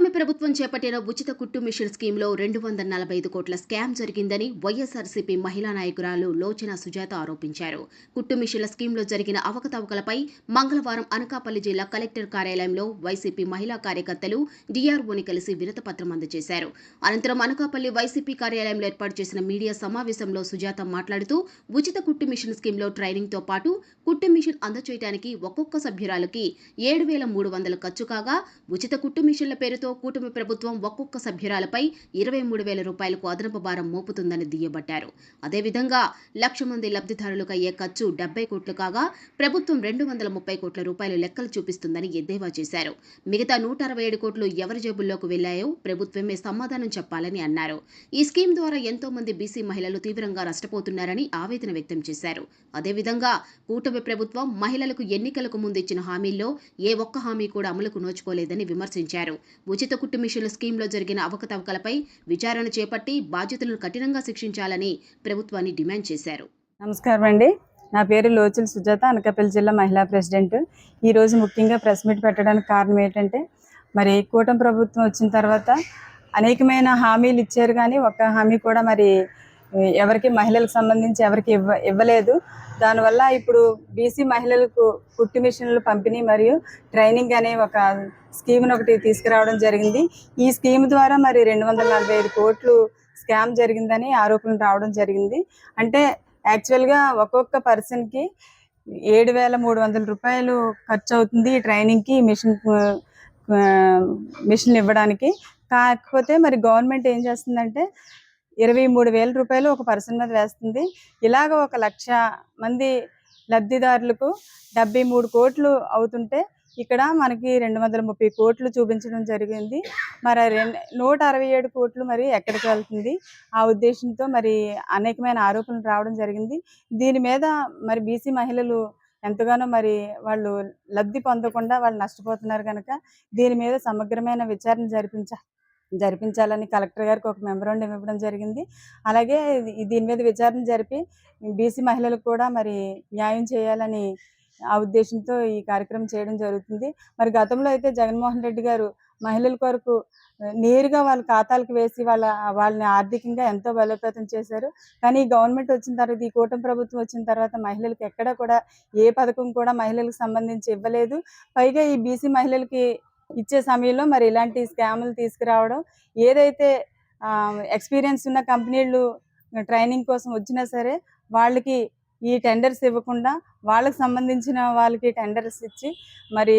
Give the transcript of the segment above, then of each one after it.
కూటమి ప్రభుత్వం చేపట్టిన ఉచిత కుట్టు మిషన్ స్కీమ్లో రెండు వందల నలభై ఐదు కోట్ల స్కామ్ జరిగిందని వైఎస్ఆర్సీపీ మహిళా నాయకురాలు లోచన సుజాత ఆరోపించారు. కుట్టు మిషన్ల స్కీమ్లో జరిగిన అవకతవకలపై మంగళవారం అనకాపల్లి జిల్లా కలెక్టర్ కార్యాలయంలో వైసీపీ మహిళా కార్యకర్తలు డీఆర్ఓని కలిసి వినతపత్రం అందజేశారు. అనంతరం అనకాపల్లి వైసీపీ కార్యాలయంలో ఏర్పాటు చేసిన మీడియా సమావేశంలో సుజాత మాట్లాడుతూ ఉచిత కుట్టు మిషన్ స్కీమ్లో ట్రైనింగ్తో పాటు కుట్టు మిషన్ అందచేయడానికి ఒక్కొక్క సభ్యురాలకి ఏడు వేల మూడు వందలు ఖర్చు కాగా ఉచిత కుట్టు మిషన్ల పేరుతో కూటమి ప్రభుత్వం ఒక్కొక్క సభ్యురాలపై ఇరవై మూడు వేల రూపాయలకు అదనపు భారం మోపుతుందని దుయ్యబట్టారు. అదేవిధంగా లక్ష మంది లబ్ధిదారులకు అయ్యే ఖర్చు డెబ్బై కోట్లు కాగా ప్రభుత్వం రెండు వందల ముప్పై కోట్ల రూపాయలు లెక్కలు చూపిస్తుందని ఎద్దేవా చేశారు. మిగతా నూట అరవై ఏడు కోట్లు ఎవరి జేబుల్లోకి వెళ్ళాయో ప్రభుత్వమే సమాధానం చెప్పాలని అన్నారు. ఈ స్కీమ్ ద్వారా ఎంతో మంది బీసీ మహిళలు తీవ్రంగా నష్టపోతున్నారని ఆవేదన వ్యక్తం చేశారు. అదేవిధంగా కూటమి ప్రభుత్వం మహిళలకు ఎన్నికలకు ముందు ఇచ్చిన హామీల్లో ఏ ఒక్క హామీ కూడా అమలుకు నోచుకోలేదని విమర్శించారు. ఉచిత కుట్టు మిషన్ల స్కీమ్లో జరిగిన అవకతవకలపై విచారణ చేపట్టి బాధ్యతలను కఠినంగా శిక్షించాలని ప్రభుత్వాన్ని డిమాండ్ చేశారు. నమస్కారం అండి. నా పేరు లోచుల్ సుజాత అనకాపల్లి జిల్లా మహిళా ప్రెసిడెంట్. ఈరోజు ముఖ్యంగా ప్రెస్ మీట్ పెట్టడానికి కారణం ఏంటంటే మరి కూటమి ప్రభుత్వం వచ్చిన తర్వాత అనేకమైన హామీలు ఇచ్చారు కానీ ఒక్క హామీ కూడా మరి ఎవరికి మహిళలకు సంబంధించి ఎవరికి ఇవ్వ ఇవ్వలేదు. దానివల్ల ఇప్పుడు బీసీ మహిళలకు కుట్టు మిషన్లు పంపిణీ మరియు ట్రైనింగ్ అనే ఒక స్కీమ్ను ఒకటి తీసుకురావడం జరిగింది. ఈ స్కీమ్ ద్వారా మరి రెండు వందల నలభై ఐదు కోట్లు స్కామ్ జరిగిందని ఆరోపణలు రావడం జరిగింది. అంటే యాక్చువల్గా ఒక్కొక్క పర్సన్కి ఏడు వేల మూడు వందల రూపాయలు ఖర్చు అవుతుంది ఈ ట్రైనింగ్కి మిషన్ మిషన్లు ఇవ్వడానికి. కాకపోతే మరి గవర్నమెంట్ ఏం చేస్తుందంటే ఇరవై మూడు వేల రూపాయలు ఒక పర్సన్ మీద వేస్తుంది. ఇలాగ ఒక లక్ష మంది లబ్ధిదారులకు డెబ్బై మూడు కోట్లు అవుతుంటే ఇక్కడ మనకి రెండు వందల ముప్పై కోట్లు చూపించడం జరిగింది. మరి రెండు నూట అరవై ఏడు కోట్లు మరి ఎక్కడికి వెళ్తుంది? ఆ ఉద్దేశంతో మరి అనేకమైన ఆరోపణలు రావడం జరిగింది. దీని మీద మరి బీసీ మహిళలు ఎంతగానో మరి వాళ్ళు లబ్ధి పొందకుండా వాళ్ళు నష్టపోతున్నారు కనుక దీని మీద సమగ్రమైన విచారణ జరిపించాలి జరిపించాలని కలెక్టర్ గారికి ఒక మెమరాండం ఇవ్వడం జరిగింది. అలాగే దీని మీద విచారణ జరిపి బీసీ మహిళలకు కూడా మరి న్యాయం చేయాలని ఆ ఉద్దేశంతో ఈ కార్యక్రమం చేయడం జరుగుతుంది. మరి గతంలో అయితే జగన్మోహన్ రెడ్డి గారు మహిళల కొరకు నేరుగా వాళ్ళ ఖాతాలకు వేసి వాళ్ళ వాళ్ళని ఆర్థికంగా ఎంతో బలోపేతం చేశారు. కానీ ఈ గవర్నమెంట్ వచ్చిన తర్వాత ఈ కూటమి ప్రభుత్వం వచ్చిన తర్వాత మహిళలకు ఎక్కడ కూడా ఏ పథకం కూడా మహిళలకు సంబంధించి ఇవ్వలేదు. పైగా ఈ బీసీ మహిళలకి ఇచ్చే సమయంలో మరి ఇలాంటి స్కాములు తీసుకురావడం ఏదైతే ఎక్స్పీరియన్స్ ఉన్న కంపెనీలు ట్రైనింగ్ కోసం వచ్చినా సరే వాళ్ళకి ఈ టెండర్స్ ఇవ్వకుండా వాళ్ళకి సంబంధించిన వాళ్ళకి టెండర్స్ ఇచ్చి మరి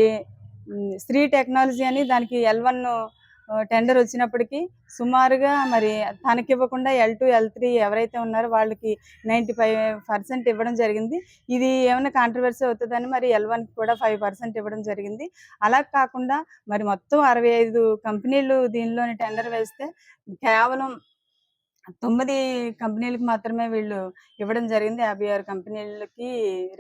స్త్రీ శ్రీ టెక్నాలజీ అని దానికి ఎల్ వన్ టెండర్ వచ్చినప్పటికీ సుమారుగా మరి తనకి ఇవ్వకుండా ఎల్ టూ ఎల్ త్రీ ఎవరైతే ఉన్నారో వాళ్ళకి నైంటీ ఫైవ్ పర్సెంట్ ఇవ్వడం జరిగింది. ఇది ఏమైనా కాంట్రవర్సీ అవుతుందని మరి ఎల్ వన్కి కూడా ఫైవ్ పర్సెంట్ ఇవ్వడం జరిగింది. అలా కాకుండా మరి మొత్తం అరవై ఐదు కంపెనీలు దీనిలోని టెండర్ వేస్తే కేవలం తొమ్మిది కంపెనీలకు మాత్రమే వీళ్ళు ఇవ్వడం జరిగింది. యాభై ఆరు కంపెనీలకి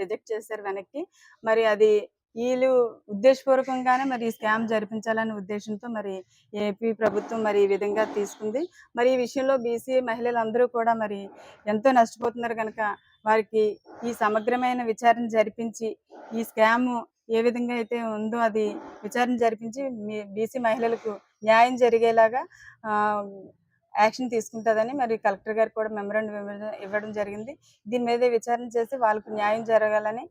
రిజెక్ట్ చేశారు వెనక్కి. మరి అది వీళ్ళు ఉద్దేశపూర్వకంగానే మరి ఈ స్కామ్ జరిపించాలనే ఉద్దేశంతో మరి ఏపీ ప్రభుత్వం మరి ఈ విధంగా తీసుకుంది. మరి ఈ విషయంలో బీసీ మహిళలందరూ కూడా మరి ఎంతో నష్టపోతున్నారు కనుక వారికి ఈ సమగ్రమైన విచారణ జరిపించి ఈ స్కామ్ ఏ విధంగా అయితే ఉందో అది విచారణ జరిపించి మీ బీసీ మహిళలకు న్యాయం జరిగేలాగా యాక్షన్ తీసుకుంటుందని మరి కలెక్టర్ గారు కూడా మెమరాండం ఇవ్వడం జరిగింది. దీని మీద విచారణ చేసి వాళ్ళకు న్యాయం జరగాలని